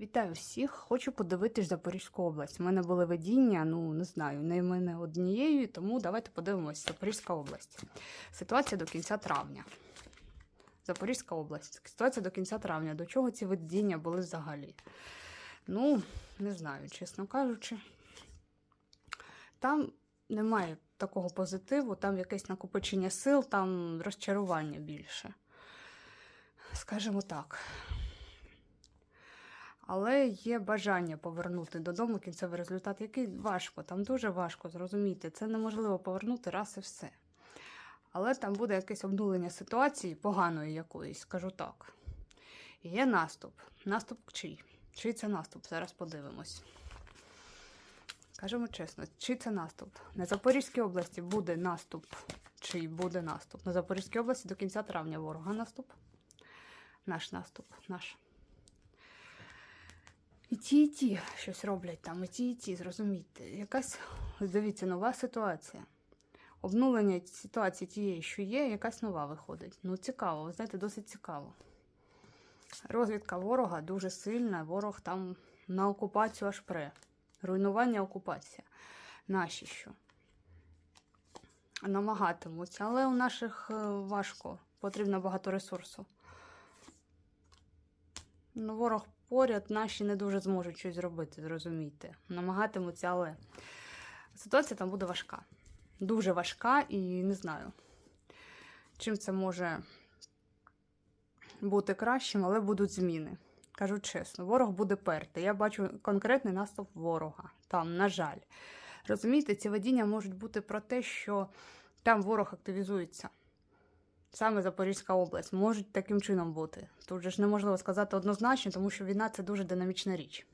Вітаю всіх! Хочу подивитись Запорізьку область. У мене були видіння, ну не знаю, не мене однією, тому давайте подивимось Запорізька область. Ситуація до кінця травня. Запорізька область. Ситуація до кінця травня. До чого ці видіння були взагалі? Ну, не знаю, чесно кажучи. Там немає такого позитиву, там якесь накопичення сил, там розчарування більше. Скажімо так. Але є бажання повернути додому кінцевий результат, який важко, там дуже важко зрозуміти. Це неможливо повернути раз і все. Але там буде якесь обнулення ситуації, поганої якоїсь, скажу так. І є наступ. Наступ чий? Чий це наступ? Зараз подивимось. Кажемо чесно, чий це наступ? На Запорізькій області буде наступ. Чий буде наступ? На Запорізькій області до кінця травня ворога наступ. Наш наступ, наш. І ті, і ті щось роблять там, і ті, і ті, зрозумійте. Якась, дивіться, нова ситуація. Обнулення ситуації тієї, що є, якась нова виходить. Ну, цікаво, ви знаєте, досить цікаво. Розвідка ворога дуже сильна, ворог там на окупацію аж пре. Руйнування окупація. Наші що? Намагатимуться, але у наших е, важко, потрібно багато ресурсу. Ну, ворог поряд, наші не дуже зможуть щось зробити, зрозумійте. Намагатимуться, але ситуація там буде важка. Дуже важка і не знаю, чим це може бути кращим, але будуть зміни. Кажу чесно, ворог буде перти. Я бачу конкретний наступ ворога. Там, на жаль. Розумієте, ці видіння можуть бути про те, що там ворог активізується. Саме Запорізька область можуть таким чином бути. Тут же ж неможливо сказати однозначно, тому що війна це дуже динамічна річ.